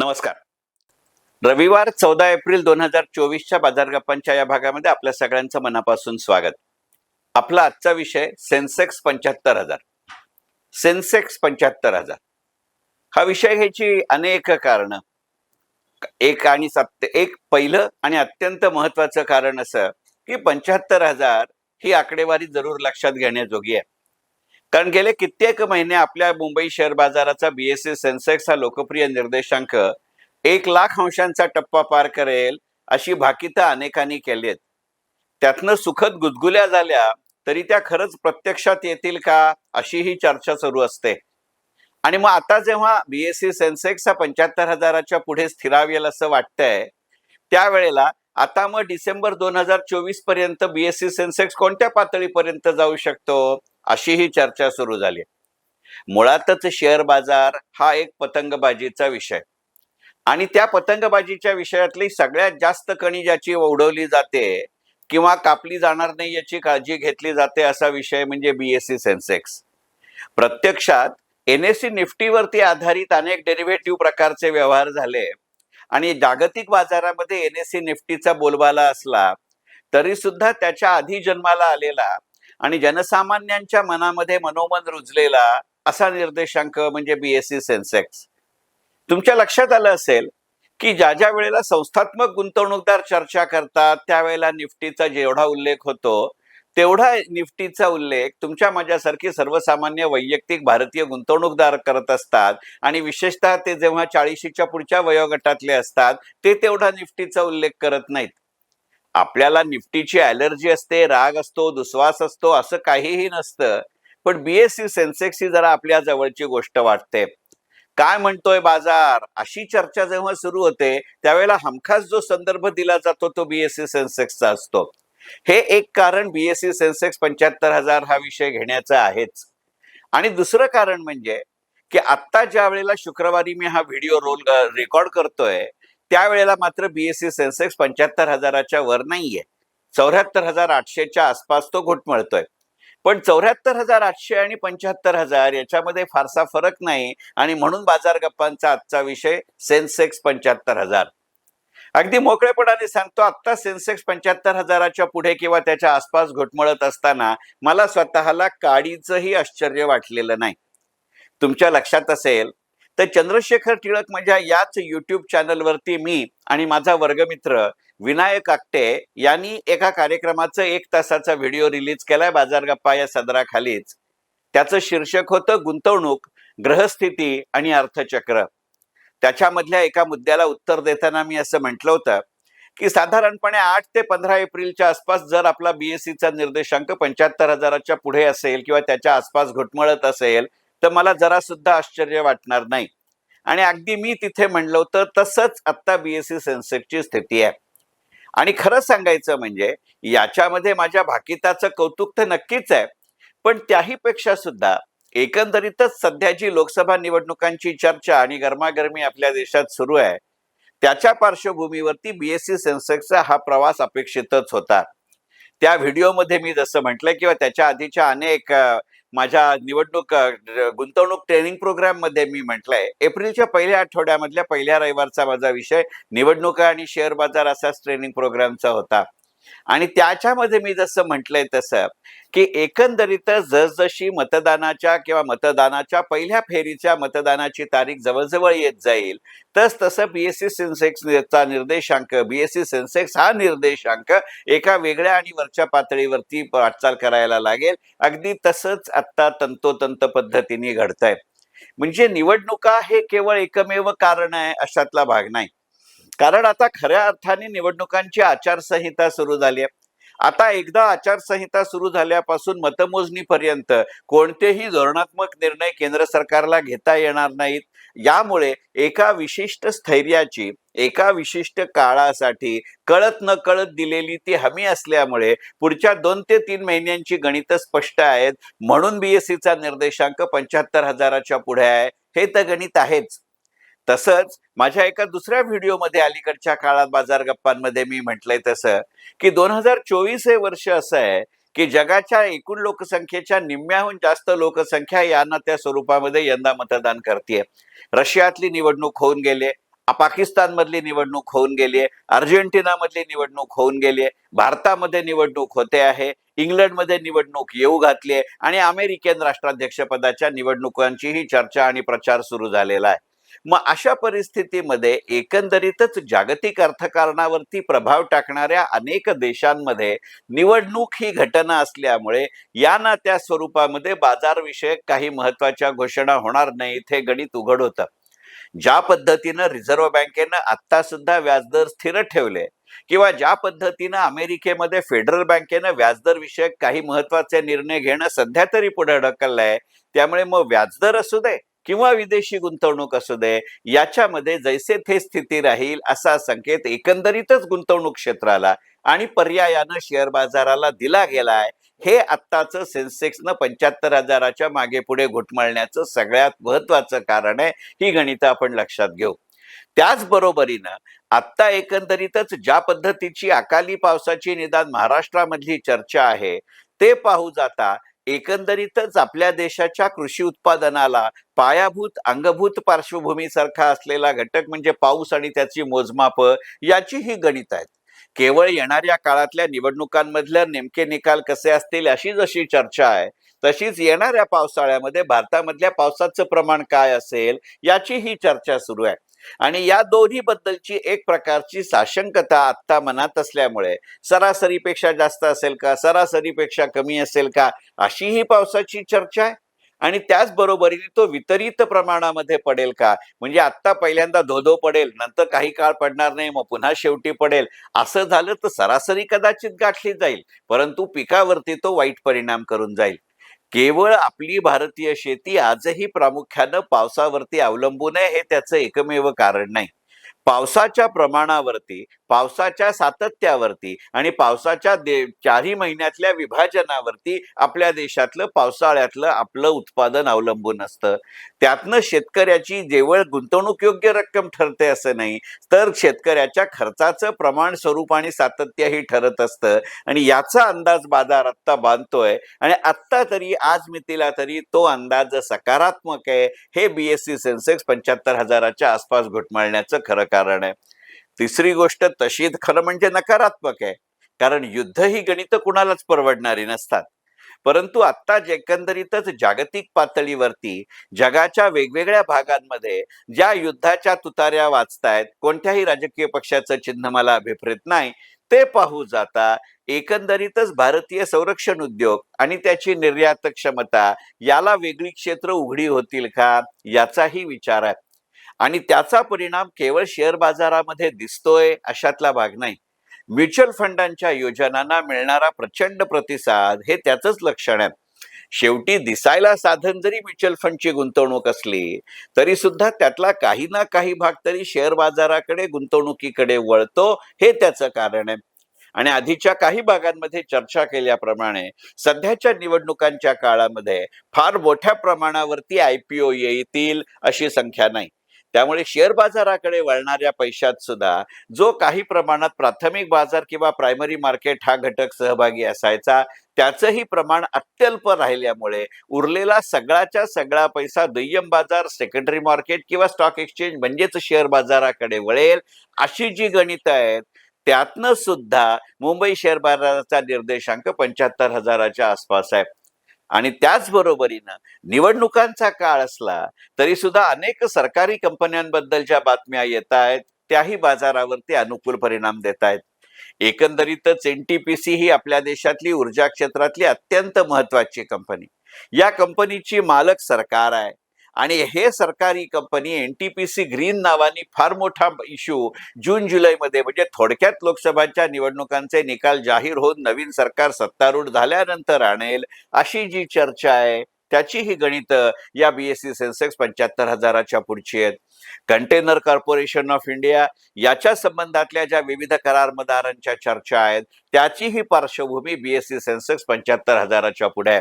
नमस्कार. रविवार चौदा एप्रिल दोन हजार चोवीसच्या बाजार गप्पांच्या या भागामध्ये आपल्या सगळ्यांचं मनापासून स्वागत. आपला आजचा विषय सेन्सेक्स पंच्याहत्तर हजार. सेन्सेक्स पंच्याहत्तर हजार. हा विषय घ्यायची अनेक कारण. एक आणि सत्य एक पहिलं आणि अत्यंत महत्वाचं कारण असं की पंच्याहत्तर हजार ही आकडेवारी जरूर लक्षात घेण्याजोगी आहे. कारण गेले कित्येक महिने आपल्या मुंबई शेअर बाजाराचा बीएससी सेन्सेक्स हा लोकप्रिय निर्देशांक एक लाख अंशांचा टप्पा पार करेल अशी भाकिता अनेकांनी केली आहेत त्यातनं सुखद गुदगुल्या झाल्या तरी त्या खरंच प्रत्यक्षात येतील का अशी ही चर्चा सुरू असते. आणि मग आता जेव्हा बीएससी सेन्सेक्स हा पंच्याहत्तर हजाराच्या पुढे स्थिरावेल असं वाटतंय त्यावेळेला आता मग डिसेंबर दोन हजार चोवीसपर्यंत बीएससी सेन्सेक्स कोणत्या पातळीपर्यंत जाऊ शकतो? अशी ही चर्चा सुरू झाली. मुळातच शेअर बाजार हा एक पतंगबाजीचा विषय. आणि त्या पतंगबाजीच्या विषयातली सगळ्यात जास्त कणी ज्याची ओढवली जाते किंवा कापली जाणार नाही याची काळजी घेतली जाते असा विषय म्हणजे बीएससी सेन्सेक्स प्रत्यक्षात एन एस सी निफ्टीवरती आधारित अनेक डेरिव्हेटिव्ह प्रकारचे व्यवहार झाले. आणि जागतिक बाजारामध्ये एन एस सी निफ्टीचा बोलबाला असला तरी सुद्धा त्याच्या आधी जन्माला आलेला आणि जनसामान्यांच्या मनामध्ये मनोमन रुजलेला असा निर्देशांक म्हणजे बीएससी सेन्सेक्स तुमच्या लक्षात आलं असेल की ज्या ज्या वेळेला संस्थात्मक गुंतवणूकदार चर्चा करतात त्यावेळेला निफ्टीचा जेवढा उल्लेख होतो तेवढा निफ्टीचा उल्लेख तुमच्या माझ्यासारखी सर्वसामान्य वैयक्तिक भारतीय गुंतवणूकदार करत असतात आणि विशेषतः ते जेव्हा चाळीशीच्या पुढच्या वयोगटातले असतात ते तेवढा निफ्टीचा उल्लेख करत नाहीत. आपल्याला निफ्टीची ॲलर्जी असते राग असतो दुस्वास असतो असं काहीही नसतं. पण बीएससी सेन्सेक्स ही जरा आपल्या जवळची गोष्ट वाटते. काय म्हणतोय बाजार? अशी चर्चा जेव्हा सुरू होते त्यावेळेला हमखास जो संदर्भ दिला जातो तो बीएससी सेन्सेक्सचा असतो. हे एक कारण बीएससी सेन्सेक्स पंच्याहत्तर हजार हा विषय घेण्याचा आहेच. आणि दुसरं कारण म्हणजे की आत्ता ज्या वेळेला शुक्रवारी मी हा व्हिडिओ रोल रेकॉर्ड करतोय त्यावेळेला मात्र बीएससी सेन्सेक्स पंच्याहत्तर हजाराच्या वर नाहीये. चौऱ्याहत्तर हजार आठशेच्या आसपास तो घुटमळतोय पण चौऱ्याहत्तर हजार आठशे आणि पंच्याहत्तर हजार याच्यामध्ये फारसा फरक नाही आणि म्हणून बाजार गप्पांचा आजचा विषय सेन्सेक्स पंच्याहत्तर हजार. अगदी मोकळेपणाने सांगतो आत्ता सेन्सेक्स पंच्याहत्तर हजाराच्या पुढे किंवा त्याच्या आसपास घुटमळत असताना मला स्वतःला काडीचंही आश्चर्य वाटलेलं नाही. तुमच्या लक्षात असेल तर चंद्रशेखर टिळक माझ्या याच युट्यूब चॅनलवरती मी आणि माझा वर्गमित्र विनायक आकटे यांनी एका कार्यक्रमाचं एक तासाचा व्हिडिओ रिलीज केलाय बाजार गप्पा या सदराखालीच. त्याचं शीर्षक होतं गुंतवणूक ग्रहस्थिती आणि अर्थचक्र. त्याच्यामधल्या एका मुद्द्याला उत्तर देताना मी असं म्हटलं होतं की साधारणपणे आठ ते पंधरा एप्रिलच्या आसपास जर आपला बीएससीचा निर्देशांक पंच्याहत्तर हजाराच्या पुढे असेल किंवा त्याच्या आसपास घुटमळत असेल तर मला जरा सुद्धा आश्चर्य वाटणार नाही. आणि अगदी मी तिथे म्हणलं होतं तसंच आत्ता बीएससी सेन्सेक्सची स्थिती आहे. आणि खरं सांगायचं म्हणजे याच्यामध्ये माझ्या भाकिताचं कौतुक तर नक्कीच आहे पण त्याही पेक्षा सुद्धा एकंदरीतच सध्या जी लोकसभा निवडणुकांची चर्चा आणि गरमागरमी आपल्या देशात सुरू आहे त्याच्या पार्श्वभूमीवरती बीएससी सेन्सेक्सचा हा प्रवास अपेक्षितच होता. त्या व्हिडिओमध्ये मी जसं म्हटलं किंवा त्याच्या आधीच्या अनेक माझ्या निवडणूक गुंतवणूक ट्रेनिंग प्रोग्राममध्ये मी म्हटलंय एप्रिलच्या पहिल्या आठवड्यामधल्या पहिल्या रविवारचा माझा विषय निवडणुका आणि शेअर बाजार असाच ट्रेनिंग प्रोग्रामचा होता. आणि त्याच्यामध्ये मी जसं म्हटलंय तसं की एकंदरीतच जसजशी मतदानाच्या किंवा मतदानाच्या पहिल्या फेरीच्या मतदानाची तारीख जवळजवळ येत जाईल तस तसं बीएससी सेन्सेक्सचा निर्देशांक बीएससी सेन्सेक्स हा निर्देशांक एका वेगळ्या आणि वरच्या पातळीवरती वाटचाल करायला लागेल. अगदी तसंच आत्ता तंतोतंत पद्धतीने घडतंय. म्हणजे निवडणुका हे केवळ एकमेव कारण आहे अशातला भाग नाही. कारण आता खऱ्या अर्थाने निवडणुकांची आचारसंहिता सुरू झाली आहे. आता एकदा आचारसंहिता सुरू झाल्यापासून मतमोजणीपर्यंत कोणतेही धोरणात्मक निर्णय केंद्र सरकारला घेता येणार नाहीत. यामुळे एका विशिष्ट स्थैर्याची एका विशिष्ट काळासाठी कळत न कळत दिलेली ती हमी असल्यामुळे पुढच्या दोन ते तीन महिन्यांची गणित स्पष्ट आहेत. म्हणून बीएससीचा निर्देशांक पंच्याहत्तर हजाराच्या पुढे आहे. हे तर गणित आहेच. तसंच माझ्या एका दुसऱ्या व्हिडिओमध्ये अलीकडच्या काळात बाजार गप्पांमध्ये मी म्हटलंय तसं की दोन हजार चोवीस हे वर्ष असं आहे की जगाच्या एकूण लोकसंख्येच्या निम्म्याहून जास्त लोकसंख्या यांना त्या स्वरूपामध्ये यंदा मतदान करते रशियातली निवडणूक होऊन गेली पाकिस्तानमधली निवडणूक होऊन गेली आहे अर्जेंटिनामधली निवडणूक होऊन गेली आहे भारतामध्ये निवडणूक होते आहे इंग्लंडमध्ये निवडणूक येऊ घातली आहे आणि अमेरिकन राष्ट्राध्यक्षपदाच्या निवडणुकांचीही चर्चा आणि प्रचार सुरू झालेला आहे. मग अशा परिस्थितीमध्ये एकंदरीतच जागतिक अर्थकारणावरती प्रभाव टाकणाऱ्या अनेक देशांमध्ये निवडणूक ही घटना असल्यामुळे या ना त्या स्वरूपामध्ये बाजारविषयक काही महत्त्वाच्या घोषणा होणार नाहीत हे गणित उघड होतं. ज्या पद्धतीनं रिझर्व्ह बँकेनं आता सुद्धा व्याजदर स्थिर ठेवले किंवा ज्या पद्धतीनं अमेरिकेमध्ये फेडरल बँकेनं व्याजदर विषयक काही महत्त्वाचे निर्णय घेणं सध्या तरी पुढे ढकललंय त्यामुळे मग व्याजदर असू दे किंवा विदेशी गुंतवणूक असू दे याच्यामध्ये जैसे थे स्थिती राहील असा संकेत एकंदरीतच गुंतवणूक क्षेत्राला आणि पर्यायानं शेअर बाजाराला दिला गेलाय. हे आत्ताचं सेन्सेक्सनं पंच्याहत्तर हजाराच्या मागे पुढे घुटमळण्याचं सगळ्यात महत्वाचं कारण आहे ही गणितं आपण लक्षात घेऊ. त्याचबरोबरीनं आत्ता एकंदरीतच ज्या पद्धतीची अकाली पावसाची निदान महाराष्ट्रामधली चर्चा आहे ते पाहू जाता एकंदरीतच आपल्या देशाच्या कृषी उत्पादनाला पायाभूत अंगभूत पार्श्वभूमीसारखा असलेला घटक म्हणजे पाऊस आणि त्याची मोजमाप याची ही गणित आहेत. केवळ येणाऱ्या काळातल्या निवडणुकांमधल्या नेमके निकाल कसे असतील अशी जशी चर्चा आहे तशीच येणाऱ्या पावसाळ्यामध्ये भारतामधल्या पावसाचं प्रमाण काय असेल याची ही चर्चा सुरू आहे. आणि या दोन्ही बद्दलची एक प्रकारची साशंकता आत्ता मनात असल्यामुळे सरासरीपेक्षा जास्त असेल का? सरासरीपेक्षा कमी असेल का? अशी ही पावसाची चर्चा आहे. आणि त्याचबरोबरीने तो वितरित प्रमाणामध्ये पडेल का? म्हणजे आत्ता पहिल्यांदा धोधो पडेल नंतर काही काळ पडणार नाही मग पुन्हा शेवटी पडेल. असं झालं तर सरासरी कदाचित गाठली जाईल परंतु पिकावरती तो वाईट परिणाम करून जाईल. केवळ आपली भारतीय शेती आजही प्रामुख्यानं पावसावरती अवलंबून आहे हे त्याचं एकमेव कारण नाही. पावसाच्या प्रमाणावरती पावसाच्या सातत्यावरती आणि पावसाच्या दे चारही महिन्यातल्या विभाजनावरती आपल्या देशातलं पावसाळ्यातलं आपलं उत्पादन अवलंबून असतं. त्यातनं शेतकऱ्याची जेवळ गुंतवणूक योग्य रक्कम ठरते असं नाही तर शेतकऱ्याच्या खर्चाचं प्रमाण स्वरूप आणि सातत्यही ठरत असतं आणि याचा अंदाज बाजार आत्ता बांधतोय आणि आत्ता तरी आज मितीला तरी तो अंदाज सकारात्मक आहे हे बीएससी सेन्सेक्स पंच्याहत्तर हजाराच्या आसपास घुटमाळण्याचं खरं कारण आहे. तिसरी गोष्ट तशी खरं म्हणजे नकारात्मक आहे. कारण युद्ध ही गणित कुणालाच परवडणारी नसतात. परंतु आत्ता जे- एकंदरीतच जागतिक पातळीवरती जगाच्या वेगवेगळ्या भागांमध्ये ज्या युद्धाच्या तुतार्या वाचतायत कोणत्याही राजकीय पक्षाचं चिन्ह मला अभिप्रेत नाही ते पाहू जाता एकंदरीतच भारतीय संरक्षण उद्योग आणि त्याची निर्यात क्षमता याला वेगळी क्षेत्र उघडी होतील का याचाही विचार आहे. आणि त्याचा परिणाम केवळ शेअर बाजारामध्ये दिसतोय अशातला भाग नाही. म्युच्युअल फंडांच्या योजनांना मिळणारा प्रचंड प्रतिसाद हे त्याचंच लक्षण आहे. शेवटी दिसायला साधन जरी म्युच्युअल फंडची गुंतवणूक असली तरी सुद्धा त्यातला काही ना काही भाग तरी शेअर बाजाराकडे गुंतवणुकीकडे वळतो हे त्याचं कारण आहे. आणि आधीच्या काही भागांमध्ये चर्चा केल्याप्रमाणे सध्याच्या निवडणुकांच्या काळामध्ये फार मोठ्या प्रमाणावरती आय पी ओ येतील अशी संख्या नाही. त्यामुळे शेअर बाजाराकडे वळणाऱ्या पैशात सुद्धा जो काही प्रमाणात प्राथमिक बाजार किंवा प्रायमरी मार्केट हा घटक सहभागी असायचा त्याचंही प्रमाण अत्यल्प राहिल्यामुळे उरलेला सगळाच्या सगळा पैसा दुय्यम बाजार सेकंडरी मार्केट किंवा स्टॉक एक्सचेंज म्हणजेच शेअर बाजाराकडे वळेल अशी जी गणितं आहेत त्यातनं सुद्धा मुंबई शेअर बाजाराचा निर्देशांक पंच्याहत्तर हजाराच्या आसपास आहे. आणि त्याचबरोबरीनं निवडणुकांचा काळ असला तरी सुद्धा अनेक सरकारी कंपन्यांबद्दलच्या बातम्या येत आहेत त्याही बाजारावरती अनुकूल परिणाम देत आहेत. एकंदरीतच एनटीपीसी ही आपल्या देशातली ऊर्जा क्षेत्रातली अत्यंत महत्वाची कंपनी या कंपनीची मालक सरकार आहे. आणि हे सरकारी कंपनी एनटीपीसी ग्रीन नावाने फार मोठा इश्यू जून जुलैमध्ये म्हणजे थोडक्यात लोकसभाच्या निवडणुकांचे निकाल जाहीर होऊन नवीन सरकार सत्तारूढ झाल्यानंतर आणेल अशी जी चर्चा आहे त्याची ही गणित या बीएससी सेन्सेक्स पंच्याहत्तर हजाराच्या पुढची आहेत. कंटेनर कॉर्पोरेशन ऑफ इंडिया याच्या संबंधातल्या ज्या विविध करारमदारांच्या चर्चा आहेत त्याचीही पार्श्वभूमी बीएससी सेन्सेक्स पंच्याहत्तर हजाराच्या पुढे आहे.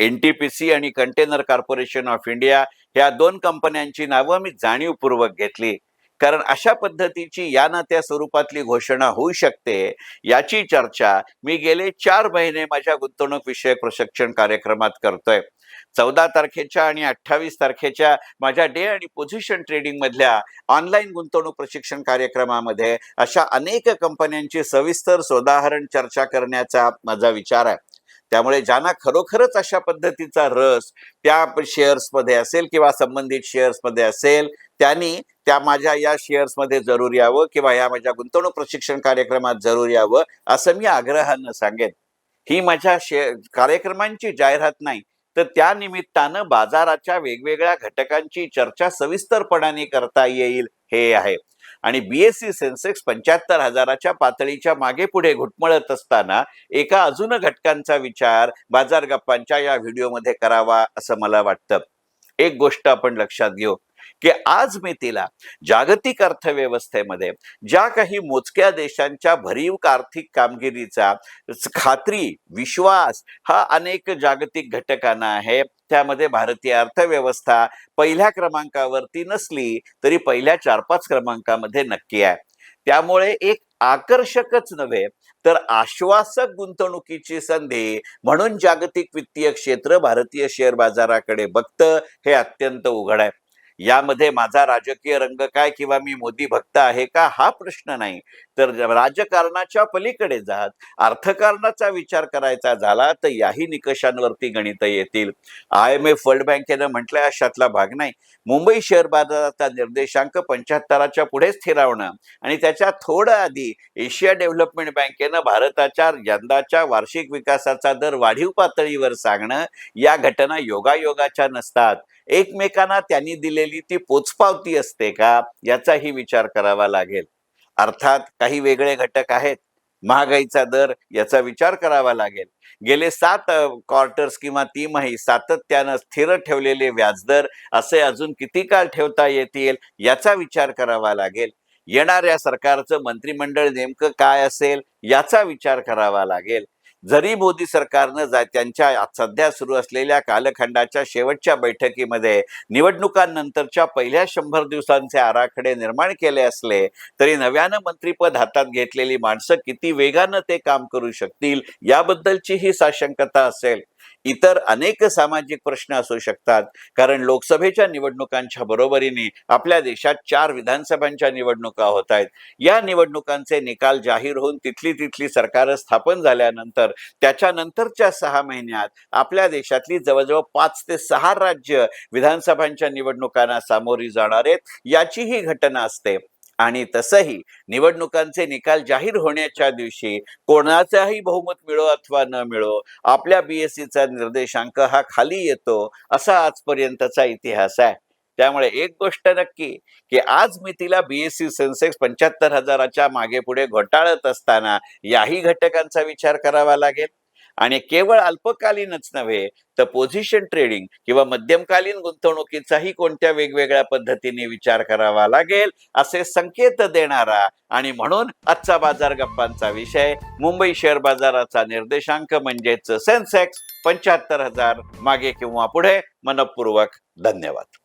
एनटीपीसी आणि कंटेनर कॉर्पोरेशन ऑफ इंडिया ह्या दोन कंपन्यांची नावं मी जाणीवपूर्वक घेतली. कारण अशा पद्धतीची या ना त्या स्वरूपातली घोषणा होऊ शकते याची चर्चा मी गेले चार महिने माझ्या गुंतवणूक विषयक प्रशिक्षण कार्यक्रमात करतोय. चौदा तारखेच्या आणि अठ्ठावीस तारखेच्या माझ्या डे आणि पोझिशन ट्रेडिंग मधल्या ऑनलाईन गुंतवणूक प्रशिक्षण कार्यक्रमामध्ये अशा अनेक कंपन्यांची सविस्तर सोदाहरण चर्चा करण्याचा माझा विचार आहे. त्यामुळे ज्यांना खरोखरच अशा पद्धतीचा रस त्या शेअर्समध्ये असेल किंवा संबंधित शेअर्समध्ये असेल त्यांनी त्या माझ्या या शेअर्समध्ये जरूर यावं किंवा या माझ्या गुंतवणूक प्रशिक्षण कार्यक्रमात जरूर यावं असं मी आग्रहानं सांगेन. ही माझ्या शे कार्यक्रमांची जाहिरात नाही तर त्या निमित्तानं बाजाराच्या वेगवेगळ्या घटकांची चर्चा सविस्तरपणाने करता येईल हे आहे. आणि बीएससी सेन्सेक्स पंच्याहत्तर हजाराच्या पातळीच्या मागे पुढे घुटमळत असताना एका अजून घटकांचा विचार बाजार गप्पांच्या या व्हिडिओमध्ये करावा असं मला वाटतं. एक गोष्ट आपण लक्षात घेऊ की आज मी तिला जागतिक अर्थव्यवस्थेमध्ये ज्या काही मोजक्या देशांच्या भरीव आर्थिक कामगिरीचा खात्री विश्वास हा अनेक जागतिक घटकांना आहे. त्यामध्ये भारतीय अर्थव्यवस्था पहिल्या क्रमांकावरती नसली तरी पहिल्या चार पाच क्रमांकामध्ये नक्की आहे. त्यामुळे एक आकर्षकच नव्हे तर आश्वासक गुंतवणुकीची संधी म्हणून जागतिक वित्तीय क्षेत्र भारतीय शेअर बाजाराकडे बघतं हे अत्यंत उघड आहे. यामध्ये माझा राजकीय रंग काय किंवा मी मोदी भक्त आहे का हा प्रश्न नाही. तर राजकारणाच्या पलीकडे जात अर्थकारणाचा विचार करायचा झाला तर याही निकषांवरती गणित येतील. आय एम एफ वर्ल्ड बँकेनं म्हटलं अशातला भाग नाही. मुंबई शेअर बाजाराचा निर्देशांक पंच्याहत्तराच्या पुढे स्थिरावणं आणि त्याच्या थोडं आधी एशिया डेव्हलपमेंट बँकेनं भारताच्या यंदाच्या वार्षिक विकासाचा दर वाढीव पातळीवर सांगणं या घटना योगायोगाच्या नसतात. एकमेकांना त्यांनी दिलेली ती पोचपावती असते का? याचाही विचार करावा लागेल. अर्थात काही वेगळे घटक आहेत. महागाईचा दर याचा विचार करावा लागेल. गेले सात क्वार्टर्स किंवा तिमाही सातत्यानं स्थिर ठेवलेले व्याजदर असे अजून किती काळ ठेवता येतील याचा विचार करावा लागेल. येणाऱ्या सरकारचं मंत्रिमंडळ नेमकं काय असेल याचा विचार करावा लागेल. जरी मोदी सरकारनं जा त्यांच्या सध्या सुरू असलेल्या कालखंडाच्या शेवटच्या बैठकीमध्ये निवडणुकांनंतरच्या पहिल्या शंभर दिवसांचे आराखडे निर्माण केले असले तरी नव्यानं मंत्रीपद हातात घेतलेली माणसं किती वेगानं ते काम करू शकतील याबद्दलची ही साशंकता असेल. इतर अनेक सामाजिक प्रश्न असू शकतात. कारण लोकसभेच्या निवडणुकांच्या बरोबरीने आपल्या देशात चार विधानसभांच्या निवडणुका होत आहेत. या निवडणुकांचे निकाल जाहीर होऊन तिथली तिथली सरकार स्थापन झाल्यानंतर त्याच्यानंतरच्या सहा महिन्यात आपल्या देशातली जवळजवळ पाच ते सहा राज्य विधानसभांच्या निवडणुकांना सामोरी जाणार आहेत. याची ही घटना असते. आणि तसंही निवडणुकांचे निकाल जाहीर होण्याच्या दिवशी कोणाचाही बहुमत मिळो अथवा न मिळो आपल्या बीएससीचा निर्देशांक हा खाली येतो असा आजपर्यंतचा इतिहास आहे. त्यामुळे एक गोष्ट नक्की की आज मी तिला बीएससी सेन्सेक्स पंच्याहत्तर हजाराच्या मागे पुढे घोटाळत असताना याही घटकांचा विचार करावा लागेल. आणि केवळ अल्पकालीनच नव्हे तर पोझिशन ट्रेडिंग किंवा मध्यमकालीन गुंतवणुकीचाही कोणत्या वेगवेगळ्या पद्धतीने विचार करावा लागेल असे संकेत देणारा आणि म्हणून आजचा बाजार गप्पांचा विषय मुंबई शेअर बाजाराचा निर्देशांक म्हणजेच सेन्सेक्स पंच्याहत्तर हजार मागे किंवा पुढे मनपूर्वक धन्यवाद.